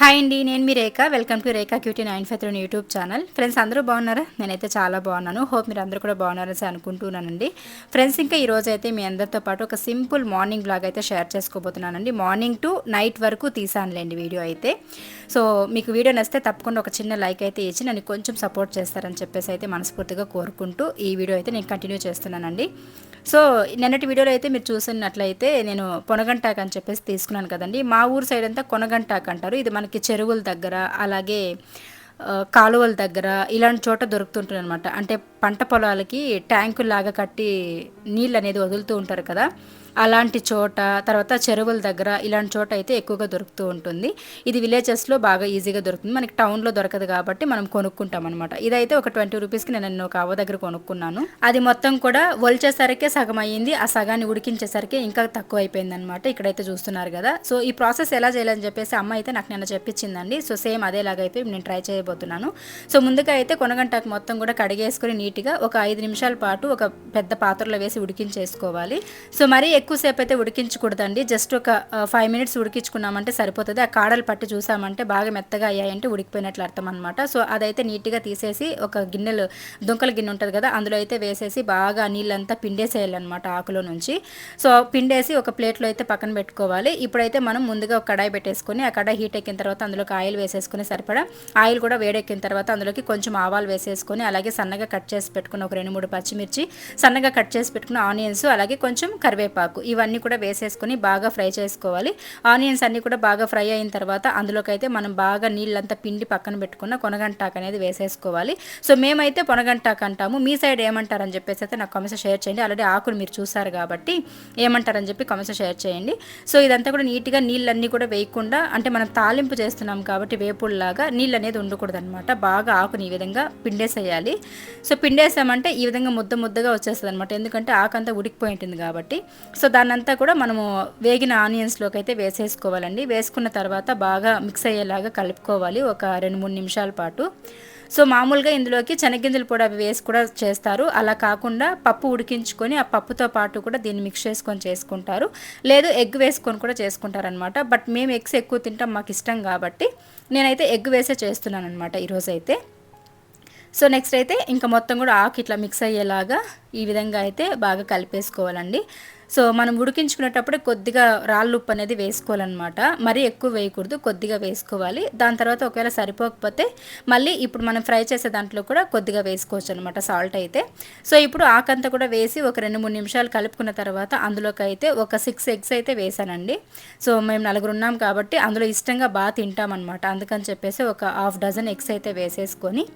Hi అండి నేను మీ Rekha. Welcome to Rekha QT nine five three YouTube channel friends అందరూ బాగున్నారా? నేనైతే చాలా బాగున్నాను. హోప్ మీరు అందరూ కూడా బాగున్నారని అనుకుంటున్నానండి. ఫ్రెండ్స్ ఇంకా ఈ రోజు అయితే మీ అందరితో పాటు ఒక సింపుల్ మార్నింగ్ బ్లాగ్ అయితే షేర్ చేసుకోబోతున్నానండి. మార్నింగ్ టు నైట్ వరకు తీసానులేండి వీడియో అయితే. సో మీకు వీడియో నచ్చితే తప్పకుండా ఒక చిన్న లైక్ అయితే ఇచ్చి నన్ను కొంచెం సపోర్ట్ చేస్తారని చెప్పేసి అయితే మనస్ఫూర్తిగా కోరుకుంటూ ఈ వీడియో అయితే నేను కంటిన్యూ చేస్తున్నానండి. సో నిన్నటి వీడియోలో అయితే మీరు చూసినట్లయితే నేను పొనగంటాక్ అని చెప్పేసి తీసుకున్నాను కదండి. మా ఊరు సైడ్ అంతా కొనగంటాక్ అంటారు. ఇది మనకి చెరువుల దగ్గర అలాగే కాలువల దగ్గర ఇలాంటి చోట దొరుకుతుంటుంది అనమాట అంటే పంట పొలాలకి ట్యాంకులాగా కట్టి నీళ్ళు అనేది వదులుతూ ఉంటారు కదా. అలాంటి చోట తర్వాత చెరువుల దగ్గర ఇలాంటి చోట అయితే ఎక్కువగా దొరుకుతూ ఉంటుంది. ఇది విలేజెస్లో బాగా ఈజీగా దొరుకుతుంది. మనకి టౌన్లో దొరకదు కాబట్టి మనం కొనుక్కుంటాం అనమాట ఇదైతే ఒక ట్వంటీ రూపీస్కి నేను ఒక అవ్వ దగ్గర కొనుక్కున్నాను. అది మొత్తం కూడా ఒలిచేసరికి సగం అయ్యింది. ఆ సగాన్ని ఉడికించేసరికి ఇంకా తక్కువ అయిపోయింది అనమాట ఇక్కడైతే చూస్తున్నారు కదా. సో ఈ ప్రాసెస్ ఎలా చేయాలని చెప్పేసి అమ్మ అయితే నాకు నిన్న చెప్పించిందండి. సో సేమ్ అదేలాగా అయితే నేను ట్రై చేయబోతున్నాను. సో ముందుగా అయితే కొనగంటాకు మొత్తం కూడా కడిగేసుకుని నీట్గా ఒక ఐదు నిమిషాల పాటు ఒక పెద్ద పాత్రలో వేసి ఉడికించేసుకోవాలి. సో మరీ ఎక్కువసేపు అయితే ఉడికించకూడదండి. జస్ట్ ఒక ఫైవ్ మినిట్స్ ఉడికించుకున్నామంటే సరిపోతుంది. ఆ కాడలు పట్టి చూసామంటే బాగా మెత్తగా అయ్యాయంటే ఉడికిపోయినట్లు అర్థం అనమాట సో అదైతే నీట్గా తీసేసి ఒక గిన్నెలు దుంకల గిన్నె ఉంటుంది కదా అందులో అయితే వేసేసి బాగా నీళ్ళంతా పిండేసేయాలన్నమాట ఆకులో నుంచి. సో పిండేసి ఒక ప్లేట్లో అయితే పక్కన పెట్టుకోవాలి. ఇప్పుడైతే మనం ముందుగా ఒక కడాయి పెట్టేసుకొని ఆ కడాయి హీట్ ఎక్కిన తర్వాత అందులోకి ఆయిల్ వేసేసుకుని సరిపడా ఆయిల్ కూడా వేడెక్కిన తర్వాత అందులోకి కొంచెం ఆవాలు వేసేసుకొని అలాగే సన్నగా కట్ చేసి పెట్టుకున్న ఒక రెండు మూడు పచ్చిమిర్చి సన్నగా కట్ చేసి పెట్టుకున్న ఆనియన్స్ అలాగే కొంచెం కరివేపాకు. కరివేపాకు ఇవన్నీ కూడా వేసేసుకొని బాగా ఫ్రై చేసుకోవాలి. ఆనియన్స్ అన్నీ కూడా బాగా ఫ్రై అయిన తర్వాత అందులోకైతే మనం బాగా నీళ్ళంతా పిండి పక్కన పెట్టుకున్న కొనగంటాకు అనేది వేసేసుకోవాలి. సో మేమైతే పొనగంటాకు అంటాము. మీ సైడ్ ఏమంటారని చెప్పేసి అయితే నాకు కమెంట్స్ షేర్ చేయండి. ఆల్రెడీ ఆకులు మీరు చూసారు కాబట్టి ఏమంటారని చెప్పి కమెంట్స్ షేర్ చేయండి. సో ఇదంతా కూడా నీట్గా నీళ్ళన్నీ కూడా వేయకుండా అంటే మనం తాలింపు చేస్తున్నాం కాబట్టి వేపుడులాగా నీళ్ళు అనేది ఉండకూడదు అనమాట బాగా ఆకుని ఈ విధంగా పిండేసేయాలి. సో పిండేసామంటే ఈ విధంగా ముద్ద ముద్దగా వచ్చేస్తుంది అనమాట ఎందుకంటే ఆకంతా ఉడికిపోయి ఉంటుంది కాబట్టి. సో దాన్నంతా కూడా మనము వేగిన ఆనియన్స్లోకి అయితే వేసేసుకోవాలండి. వేసుకున్న తర్వాత బాగా మిక్స్ అయ్యేలాగా కలుపుకోవాలి. ఒక రెండు మూడు నిమిషాల పాటు. సో మామూలుగా ఇందులోకి శనగింజల పొడి అవి వేసి కూడా చేస్తారు. అలా కాకుండా పప్పు ఉడికించుకొని ఆ పప్పుతో పాటు కూడా దీన్ని మిక్స్ చేసుకొని చేసుకుంటారు. లేదు ఎగ్ వేసుకొని కూడా చేసుకుంటారనమాట బట్ మేము ఎగ్స్ ఎక్కువ తింటాం మాకు ఇష్టం కాబట్టి నేనైతే ఎగ్ వేసే చేస్తున్నాను అనమాట ఈరోజైతే. సో నెక్స్ట్ అయితే ఇంకా మొత్తం కూడా ఆకు ఇట్లా మిక్స్ అయ్యేలాగా ఈ విధంగా అయితే బాగా కలిపేసుకోవాలండి. సో మనం ఉడికించుకునేటప్పుడు కొద్దిగా రాళ్ళు ఉప్పు అనేది వేసుకోవాలన్నమాట. మరీ ఎక్కువ వేయకూడదు కొద్దిగా వేసుకోవాలి. దాని తర్వాత ఒకవేళ సరిపోకపోతే మళ్ళీ ఇప్పుడు మనం ఫ్రై చేసే దాంట్లో కూడా కొద్దిగా వేసుకోవచ్చు అనమాట సాల్ట్ అయితే. సో ఇప్పుడు ఆకంతా కూడా వేసి ఒక రెండు మూడు నిమిషాలు కలుపుకున్న తర్వాత అందులోకి అయితే ఒక సిక్స్ ఎగ్స్ అయితే వేసానండి. సో మేము నలుగురు ఉన్నాం కాబట్టి అందులో ఇష్టంగా బాగా తింటామన్నమాట. అందుకని చెప్పేసి ఒక హాఫ్ డజన్ ఎగ్స్ అయితే వేసేసుకొని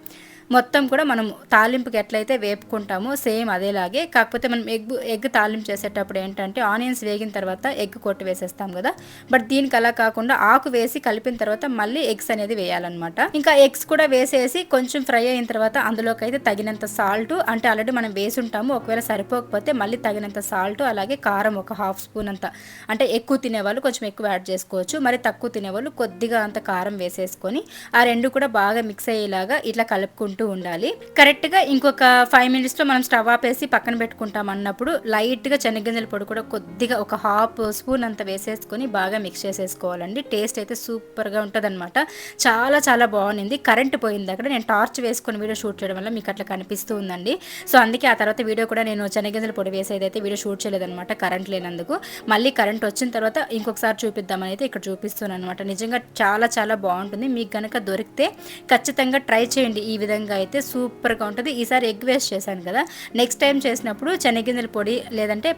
మొత్తం కూడా మనం తాలింపుకి ఎట్లయితే వేపుకుంటామో సేమ్ అదేలాగే. కాకపోతే మనం ఎగ్ ఎగ్ తాలింపు చేసేటప్పుడు ఏంటంటే ఆనియన్స్ వేగిన తర్వాత ఎగ్ కొట్టి వేసేస్తాం కదా. బట్ దీనికి అలా కాకుండా ఆకు వేసి కలిపిన తర్వాత మళ్ళీ ఎగ్స్ అనేది వేయాలన్నమాట. ఇంకా ఎగ్స్ కూడా వేసేసి కొంచెం ఫ్రై అయిన తర్వాత అందులోకి అయితే తగినంత సాల్ట్ అంటే ఆల్రెడీ మనం వేసి ఉంటాము ఒకవేళ సరిపోకపోతే మళ్ళీ తగినంత సాల్ట్ అలాగే కారం ఒక హాఫ్ స్పూన్ అంత. అంటే ఎక్కువ తినేవాళ్ళు కొంచెం ఎక్కువ యాడ్ చేసుకోవచ్చు. మరి తక్కువ తినేవాళ్ళు కొద్దిగా అంత కారం వేసేసుకొని ఆ రెండు కూడా బాగా మిక్స్ అయ్యేలాగా ఇట్లా కలుపుకుంటూ కలుపుకుంటూ ఉండాలి. కరెక్ట్గా ఇంకొక ఫైవ్ మినిట్స్లో మనం స్టవ్ ఆపేసి పక్కన పెట్టుకుంటాం అన్నప్పుడు లైట్గా శనగగింజల పొడి కూడా కొద్దిగా ఒక హాఫ్ స్పూన్ అంత వేసేసుకొని బాగా మిక్స్ చేసేసుకోవాలండి. టేస్ట్ అయితే సూపర్గా ఉంటుంది అనమాట చాలా చాలా బాగుంది. కరెంట్ పోయింది అక్కడ. నేను టార్చ్ వేసుకొని వీడియో షూట్ చేయడం వల్ల మీకు అట్లా కనిపిస్తూ ఉందండి. సో అందుకే ఆ తర్వాత వీడియో కూడా నేను శనగగింజల పొడి వేసేది అయితే వీడియో షూట్ చేయలేదన్నమాట కరెంట్ లేనందుకు. మళ్ళీ కరెంట్ వచ్చిన తర్వాత ఇంకొకసారి చూపిద్దామని అయితే ఇక్కడ చూపిస్తున్నాను అనమాట నిజంగా చాలా చాలా బాగుంటుంది. మీకు కనుక దొరికితే ఖచ్చితంగా ట్రై చేయండి ఈ విధంగా. అయితే సూపర్గా ఉంటుంది. ఈసారి ఎగ్ వేస్ట్ చేశాను కదా. నెక్స్ట్ టైం చేసినప్పుడు శనగింజల పొడి లేదంటే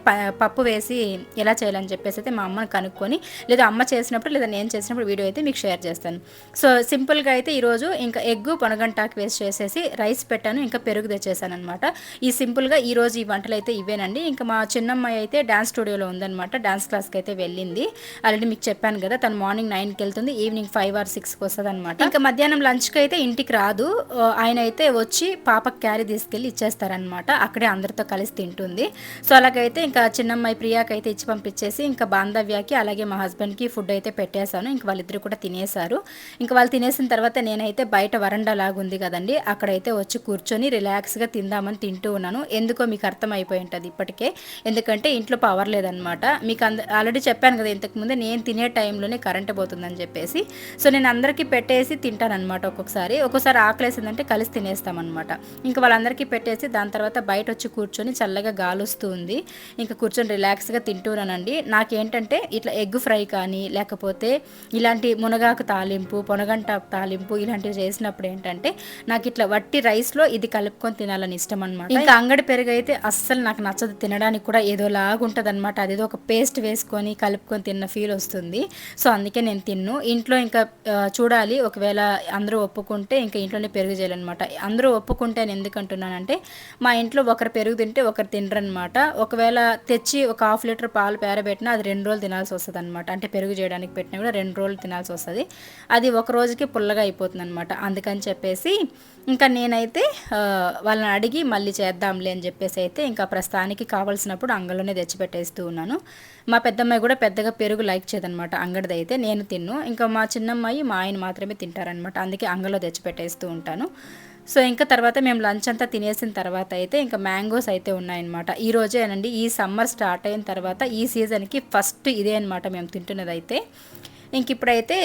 పప్పు వేసి ఎలా చేయాలని చెప్పేసి అయితే మా అమ్మని కనుక్కొని లేదా అమ్మ చేసినప్పుడు లేదా నేను చేసినప్పుడు వీడియో అయితే మీకు షేర్ చేస్తాను. సో సింపుల్గా అయితే ఈరోజు ఇంకా ఎగ్ పొనగంటాకు వేస్ట్ చేసేసి రైస్ పెట్టాను ఇంకా పెరుగు తెచ్చేసాను అనమాట ఈ సింపుల్గా ఈరోజు ఈ వంటలు అయితే ఇవేనండి. ఇంకా మా చిన్నమ్మాయి అయితే డ్యాన్స్ స్టూడియోలో ఉందనమాట డ్యాన్స్ క్లాస్కి అయితే వెళ్ళింది. ఆల్రెడీ మీకు చెప్పాను కదా తను మార్నింగ్ నైన్కి వెళ్తుంది ఈవినింగ్ ఫైవ్ ఆర్ సిక్స్కి వస్తుంది అనమాట ఇంకా మధ్యాహ్నం లంచ్కి అయితే ఇంటికి రాదు. ఆయన అయితే వచ్చి పాపకి క్యారీ తీసుకెళ్ళి ఇచ్చేస్తారనమాట అక్కడే అందరితో కలిసి తింటుంది. సో అలాగైతే ఇంకా చిన్నమ్మాయి ప్రియాకి అయితే ఇచ్చి పంపించేసి ఇంకా బాంధవ్యకి అలాగే మా హస్బెండ్కి ఫుడ్ అయితే పెట్టేశాను. ఇంక వాళ్ళిద్దరు కూడా తినేశారు. ఇంకా వాళ్ళు తినేసిన తర్వాత నేనైతే బయట వరండా లాగుంది కదండి. అక్కడైతే వచ్చి కూర్చొని రిలాక్స్గా తిందామని తింటూ ఉన్నాను. ఎందుకో మీకు అర్థమైపోయి ఉంటుంది ఇప్పటికే. ఎందుకంటే ఇంట్లో పవర్ లేదనమాట మీకు అంద ఆల్రెడీ చెప్పాను కదా ఇంతకుముందే నేను తినే టైంలోనే కరెంట్ పోతుందని చెప్పేసి. సో నేను అందరికీ పెట్టేసి తింటానమాట ఒక్కొక్కసారి. ఒక్కోసారి ఆకలేసిందంటే కలిసి తినేస్తామన్నమాట. ఇంకా వాళ్ళందరికీ పెట్టేసి దాని తర్వాత బయట వచ్చి కూర్చొని చల్లగా గాలుస్తూ ఉంది. ఇంకా కూర్చొని రిలాక్స్గా తింటున్నానండి నాకేంటంటే ఇట్లా ఎగ్ ఫ్రై కానీ లేకపోతే ఇలాంటి మునగాకు తాలింపు పొనగంట తాలింపు ఇలాంటివి చేసినప్పుడు ఏంటంటే నాకు ఇట్లా వట్టి రైస్లో ఇది కలుపుకొని తినాలని ఇష్టం అనమాట ఇంకా అంగడి పెరుగు అయితే అస్సలు నాకు నచ్చదు. తినడానికి కూడా ఏదో లాగుంటుంది అనమాట అదేదో ఒక పేస్ట్ వేసుకొని కలుపుకొని తిన్న ఫీల్ వస్తుంది. సో అందుకే నేను తిన్ను. ఇంట్లో ఇంకా చూడాలి. ఒకవేళ అందరూ ఒప్పుకుంటే ఇంకా ఇంట్లోనే పెరుగు చేయాలన్నమాట. అందరూ ఒప్పుకుంటే నేను ఎందుకు అంటున్నానంటే మా ఇంట్లో ఒకరు పెరుగు తింటే ఒకరు తినరనమాట. ఒకవేళ తెచ్చి ఒక హాఫ్ లీటర్ పాలు పేరబెట్టినా అది రెండు రోజులు తినాల్సి వస్తుంది అనమాట అంటే పెరుగు చేయడానికి పెట్టినా కూడా రెండు రోజులు తినాల్సి వస్తుంది. అది ఒక రోజుకి పుల్లగా అయిపోతుంది అనమాట అందుకని చెప్పేసి ఇంకా నేనైతే వాళ్ళని అడిగి మళ్ళీ చేద్దాంలే అని చెప్పేసి అయితే ఇంకా ప్రస్తుతానికి కావాల్సినప్పుడు అంగంలోనే తెచ్చిపెట్టేస్తూ ఉన్నాను. మా పెద్దమ్మాయి కూడా పెద్దగా పెరుగు లైక్ చేయదనమాట. అంగడిది అయితే నేను తిన్ను. ఇంకా మా చిన్నమ్మాయి మా ఆయన మాత్రమే తింటారనమాట. అందుకే అంగలో తెచ్చిపెట్టేస్తూ ఉంటాను. సో ఇంకా తర్వాత మేము లంచ్ అంతా తినేసిన తర్వాత అయితే ఇంకా మ్యాంగోస్ అయితే ఉన్నాయన్నమాట. ఈ రోజేనండి ఈ సమ్మర్ స్టార్ట్ అయిన తర్వాత ఈ సీజన్కి ఫస్ట్ ఇదే అనమాట మేము తింటున్నది అయితే ఇంక ఇప్పుడైతే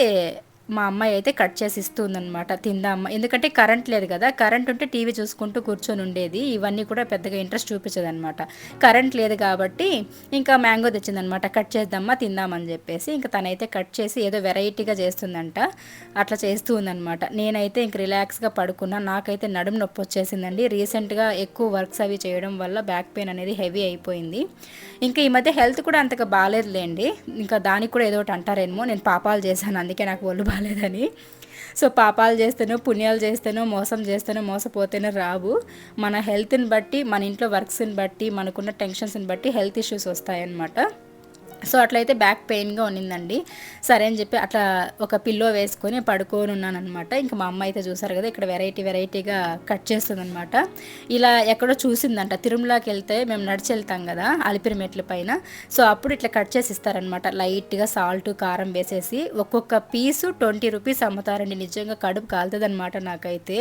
మా అమ్మాయి అయితే కట్ చేసి ఇస్తుందనమాట తిందామ్మ ఎందుకంటే కరెంట్ లేదు కదా కరెంట్ ఉంటే టీవీ చూసుకుంటూ కూర్చొని ఉండేది ఇవన్నీ కూడా పెద్దగా ఇంట్రెస్ట్ చూపించదనమాట కరెంట్ లేదు కాబట్టి ఇంకా మ్యాంగో తెచ్చిందనమాట కట్ చేద్దామా తిందామని చెప్పేసి ఇంకా తనైతే కట్ చేసి ఏదో వెరైటీగా చేస్తుందంట అట్లా చేస్తూ ఉందనమాట నేనైతే ఇంక రిలాక్స్గా పడుకున్నా నాకైతే నడుము నొప్పి వచ్చేసిందండి. రీసెంట్గా ఎక్కువ వర్క్స్ అవి చేయడం వల్ల బ్యాక్ పెయిన్ అనేది హెవీ అయిపోయింది. ఇంకా ఈ మధ్య హెల్త్ కూడా అంతగా బాగాలేదులేండి ఇంకా దానికి కూడా ఏదో ఒకటి అంటారేమో నేను పాపాలు చేశాను అందుకే నాకు ఒళ్ళు బాగాలేదని. సో పాపాలు చేస్తేనో పుణ్యాలు చేస్తేనో మోసం చేస్తేనో మోసపోతేనో రావు. మన హెల్త్ని బట్టి మన ఇంట్లో వర్క్స్ని బట్టి మనకున్న టెన్షన్స్ని బట్టి హెల్త్ ఇష్యూస్ వస్తాయన్నమాట. సో అట్లయితే బ్యాక్ పెయిన్గా ఉన్నిందండి. సరే అని చెప్పి అట్లా ఒక పిల్లో వేసుకొని పడుకొని ఉన్నాను అనమాట ఇంకా మా అమ్మ అయితే చూసారు కదా ఇక్కడ వెరైటీ వెరైటీగా కట్ చేస్తుందనమాట ఇలా ఎక్కడో చూసిందంట తిరుమలకి వెళ్తే మేము నడిచి వెళ్తాం కదా అలిపిరి మెట్ల పైన. సో అప్పుడు ఇట్లా కట్ చేసి ఇస్తారనమాట లైట్గా సాల్ట్ కారం వేసేసి ఒక్కొక్క పీసు ట్వంటీ రూపీస్ అమ్ముతారండి. నిజంగా కడుపు కాలుతుందనమాట నాకైతే.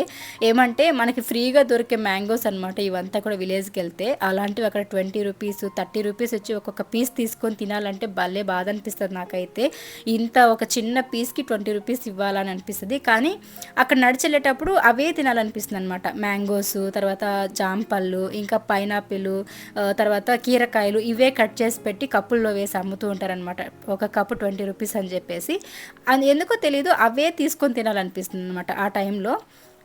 ఏమంటే మనకి ఫ్రీగా దొరికే మ్యాంగోస్ అనమాట ఇవంతా కూడా విలేజ్కి వెళ్తే. అలాంటివి అక్కడ ట్వంటీ రూపీస్ థర్టీ రూపీస్ వచ్చి ఒక్కొక్క పీస్ తీసుకొని తినాలంటే అంటే భలే బాధ అనిపిస్తుంది నాకైతే. ఇంత ఒక చిన్న పీస్కి ట్వంటీ రూపీస్ ఇవ్వాలని అనిపిస్తుంది. కానీ అక్కడ నడిచెళ్ళేటప్పుడు అవే తినాలనిపిస్తుంది అనమాట మ్యాంగోస్ తర్వాత జాంపళ్ళు ఇంకా పైనాపిల్ తర్వాత కీరకాయలు ఇవే కట్ చేసి పెట్టి కప్పుల్లో వేసి అమ్ముతూ ఉంటారనమాట ఒక కప్పు ట్వంటీ రూపీస్ అని చెప్పేసి. అది ఎందుకో తెలియదు అవే తీసుకొని తినాలనిపిస్తుంది అనమాట ఆ టైంలో.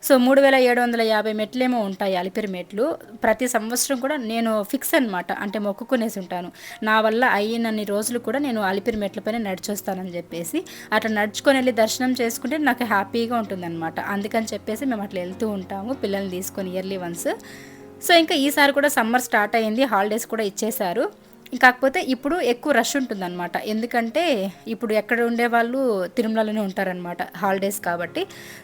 సో మూడు వేల ఏడు వందల యాభై మెట్లేమో ఉంటాయి అలిపిరి మెట్లు. ప్రతి సంవత్సరం కూడా నేను ఫిక్స్ అనమాట అంటే మొక్కుకునేసి ఉంటాను. నా వల్ల అయినన్ని రోజులు కూడా నేను అలిపిరి మెట్లపైన నడిచొస్తానని చెప్పేసి అట్లా నడుచుకొని వెళ్ళి దర్శనం చేసుకుంటే నాకు హ్యాపీగా ఉంటుందన్నమాట. అందుకని చెప్పేసి మేము అట్లా వెళ్తూ ఉంటాము పిల్లల్ని తీసుకొని ఇయర్లీ వన్స్. సో ఇంకా ఈసారి కూడా సమ్మర్ స్టార్ట్ అయింది హాలిడేస్ కూడా ఇచ్చేశారు. కాకపోతే ఇప్పుడు ఎక్కువ రష్ ఉంటుందన్నమాట. ఎందుకంటే ఇప్పుడు ఎక్కడ ఉండే వాళ్ళు తిరుమలలోనే ఉంటారనమాట హాలిడేస్ కాబట్టి.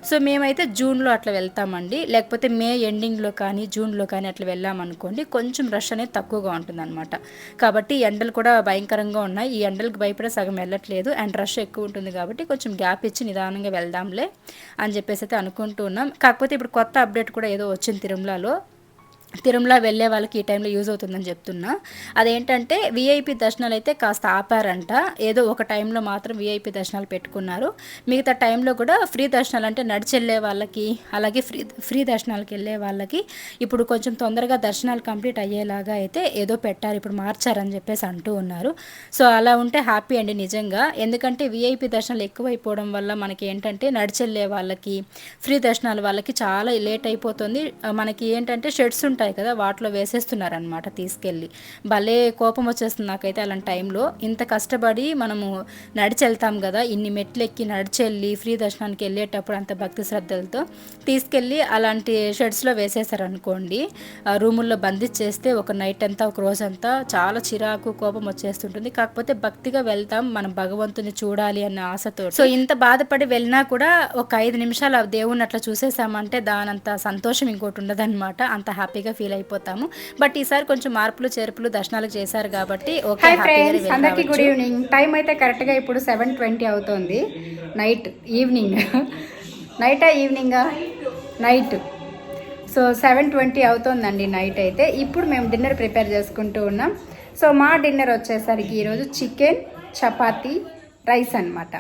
సో మేమైతే జూన్లో అట్లా వెళ్తామండి. లేకపోతే మే ఎండింగ్లో కానీ జూన్లో కానీ అట్లా వెళ్ళామనుకోండి కొంచెం రష్ అనేది తక్కువగా ఉంటుందన్నమాట. కాబట్టి ఎండలు కూడా భయంకరంగా ఉన్నాయి. ఈ ఎండలకు భయపడే సగం వెళ్ళట్లేదు. అండ్ రష్ ఎక్కువ ఉంటుంది కాబట్టి కొంచెం గ్యాప్ ఇచ్చి నిదానంగా వెళ్దాంలే అని చెప్పేసి అయితే అనుకుంటున్నాం కాకపోతే ఇప్పుడు కొత్త అప్డేట్ కూడా ఏదో వచ్చింది తిరుమలలో. తిరుమల వెళ్ళే వాళ్ళకి ఈ టైంలో యూజ్ అవుతుందని చెప్తున్నా. అదేంటంటే విఐపి దర్శనాలు అయితే కాస్త ఆపారంట. ఏదో ఒక టైంలో మాత్రం విఐపి దర్శనాలు పెట్టుకున్నారు. మిగతా టైంలో కూడా ఫ్రీ దర్శనాలు అంటే నడిచెళ్ళే వాళ్ళకి అలాగే ఫ్రీ ఫ్రీ దర్శనాలకు వెళ్ళే వాళ్ళకి ఇప్పుడు కొంచెం తొందరగా దర్శనాలు కంప్లీట్ అయ్యేలాగా అయితే ఏదో పెట్టారు. ఇప్పుడు మార్చారని చెప్పేసి అంటూ ఉన్నారు. సో అలా ఉంటే హ్యాపీ అండి నిజంగా. ఎందుకంటే విఐపి దర్శనాలు ఎక్కువైపోవడం వల్ల మనకి ఏంటంటే నడిచెళ్ళే వాళ్ళకి ఫ్రీ దర్శనాలు వాళ్ళకి చాలా లేట్ అయిపోతుంది. మనకి ఏంటంటే షెడ్స్ ఉంటాయి ఉంటాయి కదా వాటిలో వేసేస్తున్నారనమాట తీసుకెళ్ళి. భలే కోపం వచ్చేస్తుంది నాకైతే అలాంటి టైంలో. ఇంత కష్టపడి మనము నడిచెళ్తాం కదా ఇన్ని మెట్లు ఎక్కి నడిచెళ్ళి ఫ్రీ దర్శనానికి వెళ్ళేటప్పుడు అంత భక్తి శ్రద్ధలతో తీసుకెళ్ళి అలాంటి షెడ్స్లో వేసేసారనుకోండి ఆ రూముల్లో బంధించేస్తే ఒక నైట్ అంతా ఒక రోజంతా చాలా చిరాకు కోపం వచ్చేస్తుంటుంది. కాకపోతే భక్తిగా వెళ్తాం మనం భగవంతుని చూడాలి అన్న ఆశతో సో ఇంత బాధపడి వెళ్ళినా కూడా ఒక ఐదు నిమిషాలు ఆ దేవుణ్ణి అట్లా చూసేసామంటే దానంత సంతోషం ఇంకోటి ఉండదన్నమాట. అంత హ్యాపీగా ఫీల్ అయిపోతాము. బట్ ఈసారి కొంచెం మార్పులు చేర్పులు దర్శనాలు చేశారు కాబట్టి ఓకే ఫ్రెండ్స్ అందరికీ గుడ్ ఈవినింగ్ టైం అయితే కరెక్ట్గా ఇప్పుడు సెవెన్ ట్వంటీ అవుతుంది. నైట్ ఈవినింగ్ నైటా ఈవినింగా నైట్ సో సెవెన్ ట్వంటీ అవుతుందండి నైట్ అయితే. ఇప్పుడు మేము డిన్నర్ ప్రిపేర్ చేసుకుంటూ ఉన్నాం. సో మా డిన్నర్ వచ్చేసరికి ఈరోజు చికెన్ చపాతీ రైస్ అన్నమాట.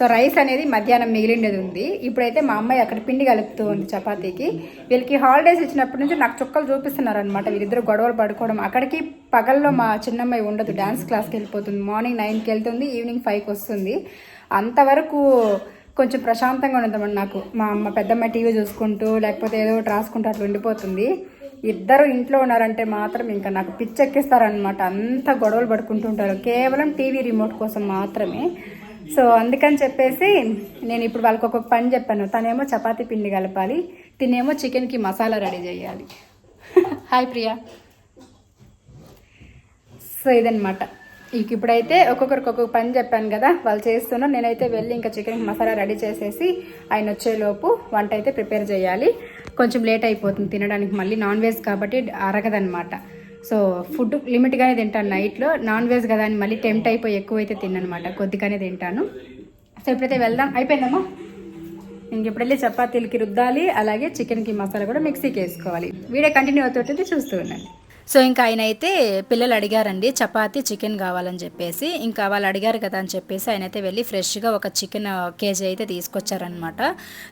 సో రైస్ అనేది మధ్యాహ్నం మిగిలిండేది ఉంది. ఇప్పుడైతే మా అమ్మాయి అక్కడ పిండి కలుపుతూ ఉంది చపాతీకి. వీళ్ళకి హాలిడేస్ ఇచ్చినప్పటి నుంచి నాకు చుక్కలు చూపిస్తున్నారు అనమాట వీళ్ళిద్దరు గొడవలు పడుకోవడం. అక్కడికి పగల్లో మా చిన్నమ్మాయి ఉండదు. డ్యాన్స్ క్లాస్కి వెళ్ళిపోతుంది. మార్నింగ్ నైన్కి వెళ్తుంది. ఈవినింగ్ ఫైవ్కి వస్తుంది. అంతవరకు కొంచెం ప్రశాంతంగా ఉండదన్నమాట నాకు. మా అమ్మ పెద్దమ్మాయి టీవీ చూసుకుంటూ లేకపోతే ఏదో ఒకటి రాసుకుంటూ అట్లా ఉండిపోతుంది. ఇద్దరు ఇంట్లో ఉన్నారంటే మాత్రం ఇంకా నాకు పిచ్చెక్కిస్తారనమాట అంత గొడవలు పడుకుంటుంటారు కేవలం టీవీ రిమోట్ కోసం మాత్రమే. సో అందుకని చెప్పేసి నేను ఇప్పుడు వాళ్ళకి ఒక పని చెప్పాను. తనేమో చపాతీ పిండి కలపాలి తినేమో చికెన్కి మసాలా రెడీ చేయాలి. హాయ్ ప్రియా. సో ఇదనమాట ఇక ఇప్పుడైతే ఒక్కొక్కరికి ఒక్కొక్క పని చెప్పాను కదా వాళ్ళు చేస్తున్నారు. నేనైతే వెళ్ళి ఇంకా చికెన్ మసాలా రెడీ చేసేసి ఆయన వచ్చేలోపు వంట అయితే ప్రిపేర్ చేయాలి. కొంచెం లేట్ అయిపోతుంది తినడానికి. మళ్ళీ నాన్ వెజ్ కాబట్టి అరగదనమాట సో ఫుడ్ లిమిట్గానే తింటాను నైట్లో. నాన్ వెజ్ కదా అని మళ్ళీ టెంప్ట్ అయిపోయి ఎక్కువైతే తిన్నమాట. కొద్దిగానే తింటాను. సో ఇప్పుడైతే వెళ్దాం. అయిపోయిందమ్మా? ఇంక ఇప్పుడు చపాతీలకి రుద్దాలి అలాగే చికెన్కి మసాలా కూడా మిక్సీకి వేసుకోవాలి. వీడియో కంటిన్యూ అవుతుంటుంది చూస్తూ ఉండండి. సో ఇంకా ఆయన అయితే పిల్లలు అడిగారండి చపాతీ చికెన్ కావాలని చెప్పేసి. ఇంకా వాళ్ళు అడిగారు కదా అని చెప్పేసి ఆయన అయితే వెళ్ళి ఫ్రెష్గా ఒక చికెన్ కేజీ అయితే తీసుకొచ్చారనమాట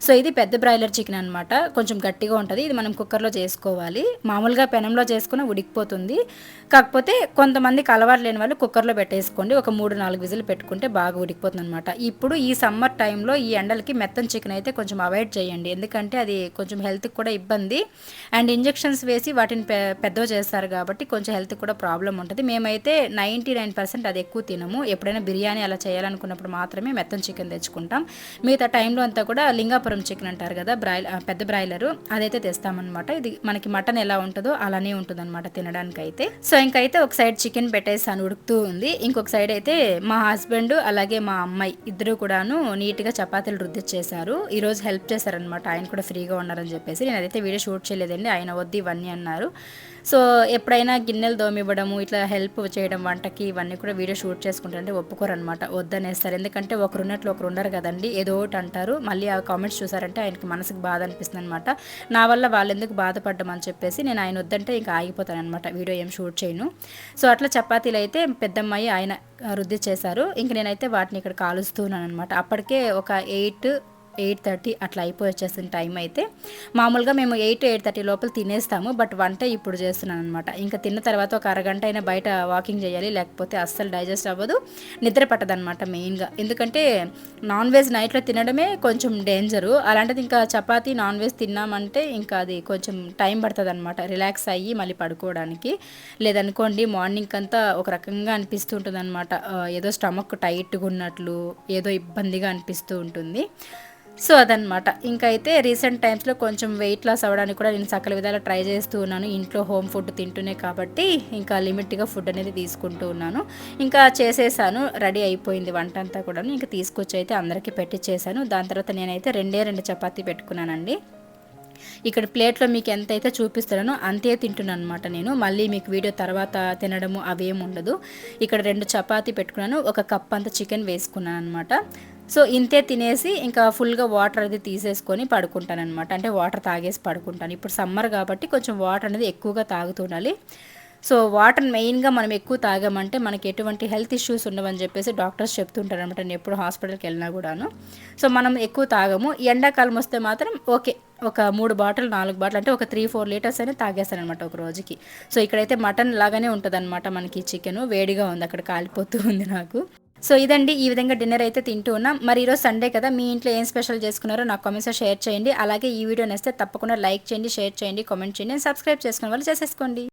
సో ఇది పెద్ద బ్రాయిలర్ చికెన్ అనమాట కొంచెం గట్టిగా ఉంటుంది ఇది మనం కుక్కర్లో చేసుకోవాలి. మామూలుగా పెనంలో చేసుకుని ఉడికిపోతుంది. కాకపోతే కొంతమందికి అలవాటు లేని వాళ్ళు కుక్కర్లో పెట్టేసుకోండి ఒక మూడు నాలుగు విజులు పెట్టుకుంటే బాగా ఉడికిపోతుంది అనమాట ఇప్పుడు ఈ సమ్మర్ టైంలో ఈ ఎండలకి మెత్తని చికెన్ అయితే కొంచెం అవాయిడ్ చేయండి. ఎందుకంటే అది కొంచెం హెల్త్కి కూడా ఇబ్బంది. అండ్ ఇంజెక్షన్స్ వేసి వాటిని పెద్దవి చేస్తారు కాబట్టి కొంచెం హెల్త్ కూడా ప్రాబ్లం ఉంటుంది. మేమైతే నైంటీ నైన్ పర్సెంట్ అది ఎక్కువ తినము. ఎప్పుడైనా బిర్యానీ అలా చేయాలనుకున్నప్పుడు మాత్రమే మెత్తం చికెన్ తెచ్చుకుంటాం. మిగతా టైంలో అంతా కూడా లింగాపురం చికెన్ అంటారు కదా బ్రాయిల్ పెద్ద బ్రాయిలరు అదైతే తెస్తామన్నమాట. ఇది మనకి మటన్ ఎలా ఉంటుందో అలానే ఉంటుంది అనమాట తినడానికి అయితే సో ఇంకైతే ఒక సైడ్ చికెన్ పెట్టేసాను ఉడుకుతూ ఉంది. ఇంకొక సైడ్ అయితే మా హస్బెండ్ అలాగే మా అమ్మాయి ఇద్దరు కూడాను నీట్గా చపాతీలు రుద్ది చేశారు ఈరోజు హెల్ప్ చేశారనమాట ఆయన కూడా ఫ్రీగా ఉన్నారని చెప్పేసి. నేను అదైతే వీడియో షూట్ చేయలేదండి. ఆయన వద్దు ఇవన్నీ అన్నారు. సో ఎప్పుడైనా గిన్నెలు దోమివ్వడము ఇట్లా హెల్ప్ చేయడం వంటకి ఇవన్నీ కూడా వీడియో షూట్ చేసుకుంటారంటే ఒప్పుకోరనమాట వద్దనేస్తారు. ఎందుకంటే ఒకరు ఉన్నట్లు ఒకరు ఉండరు కదండి. ఏదో ఒకటి అంటారు. మళ్ళీ ఆ కామెంట్స్ చూసారంటే ఆయనకి మనసుకు బాధ అనిపిస్తుంది అనమాట నా వల్ల వాళ్ళు ఎందుకు బాధపడ్డం అని చెప్పేసి నేను ఆయన వద్దంటే ఇంకా ఆగిపోతాను అనమాట వీడియో ఏం షూట్ చేయను. సో అట్లా చపాతీలు అయితే పెద్దమ్మాయి ఆయన రుద్ది చేశారు. ఇంక నేనైతే వాటిని ఇక్కడ కాలుస్తున్నాను అనమాట అప్పటికే ఒక ఎయిట్ ఎయిట్ థర్టీ అట్లా అయిపోయి వచ్చేసిన టైం అయితే మామూలుగా మేము ఎయిట్ ఎయిట్ థర్టీ లోపల తినేస్తాము బట్ వంట ఇప్పుడు చేస్తున్నాను అనమాట ఇంకా తిన్న తర్వాత ఒక అరగంట అయినా బయట వాకింగ్ చేయాలి లేకపోతే అస్సలు డైజెస్ట్ అవ్వదు నిద్ర పట్టదనమాట మెయిన్గా. ఎందుకంటే నాన్ వెజ్ నైట్లో తినడమే కొంచెం డేంజరు. అలాంటిది ఇంకా చపాతీ నాన్ వెజ్ తిన్నామంటే ఇంకా అది కొంచెం టైం పడుతుంది అనమాట రిలాక్స్ అయ్యి మళ్ళీ పడుకోవడానికి. లేదనుకోండి మార్నింగ్ అంతా ఒక రకంగా అనిపిస్తుంటుంది అనమాట ఏదో స్టమక్ టైట్గా ఉన్నట్లు ఏదో ఇబ్బందిగా అనిపిస్తూ ఉంటుంది. సో అదనమాట ఇంకైతే రీసెంట్ టైమ్స్లో కొంచెం వెయిట్ లాస్ అవ్వడానికి కూడా నేను సకల విధాలు ట్రై చేస్తూ ఉన్నాను. ఇంట్లో హోమ్ ఫుడ్ తింటూనే కాబట్టి ఇంకా లిమిట్గా ఫుడ్ అనేది తీసుకుంటూ ఉన్నాను. ఇంకా చేసేసాను. రెడీ అయిపోయింది వంట అంతా కూడా ఇంకా తీసుకొచ్చి అయితే అందరికీ పెట్టించేసాను దాని తర్వాత నేనైతే రెండే రెండు చపాతీ పెట్టుకున్నానండి. ఇక్కడ ప్లేట్లో మీకు ఎంత అయితే చూపిస్తున్నానో అంతే తింటున్నాను అనమాట నేను. మళ్ళీ మీకు వీడియో తర్వాత తినడము అవేం ఉండదు. ఇక్కడ రెండు చపాతీ పెట్టుకున్నాను. ఒక కప్ అంత చికెన్ వేసుకున్నాను అనమాట సో ఇంతే తినేసి ఇంకా ఫుల్గా వాటర్ అది తీసేసుకొని పడుకుంటాను అనమాట అంటే వాటర్ తాగేసి పడుకుంటాను. ఇప్పుడు సమ్మర్ కాబట్టి కొంచెం వాటర్ అనేది ఎక్కువగా తాగుతుండాలి సో వాటర్ మెయిన్గా మనం ఎక్కువ తాగామంటే మనకి ఎటువంటి హెల్త్ ఇష్యూస్ ఉండవని చెప్పేసి డాక్టర్స్ చెప్తుంటారు అనమాట నేను ఎప్పుడు హాస్పిటల్కి వెళ్ళినా కూడాను. సో మనం ఎక్కువ తాగము. ఎండాకాలం వస్తే మాత్రం ఓకే ఒక మూడు బాటిల్ నాలుగు బాటిల్ అంటే ఒక త్రీ ఫోర్ లీటర్స్ అయినా తాగేస్తాను అనమాట ఒక రోజుకి. సో ఇక్కడైతే మటన్ లాగానే ఉంటుంది అనమాట మనకి చికెన్. వేడిగా ఉంది అక్కడ కాలిపోతూ ఉంది నాకు. సో ఇదండి ఈ విధంగా డిన్నర్ అయితే తింటూ ఉన్నాం. మరి ఈరోజు సండే కదా మీ ఇంట్లో ఏం స్పెషల్ చేసుకున్నారో నాకు కామెంట్స్లో షేర్ చేయండి. అలాగే ఈ వీడియో నచ్చితే తప్పకుండా లైక్ చేయండి షేర్ చేయండి కామెంట్ చేయండి. సబ్స్క్రైబ్ చేసుకున్న వాళ్ళు చేసేసుకోండి.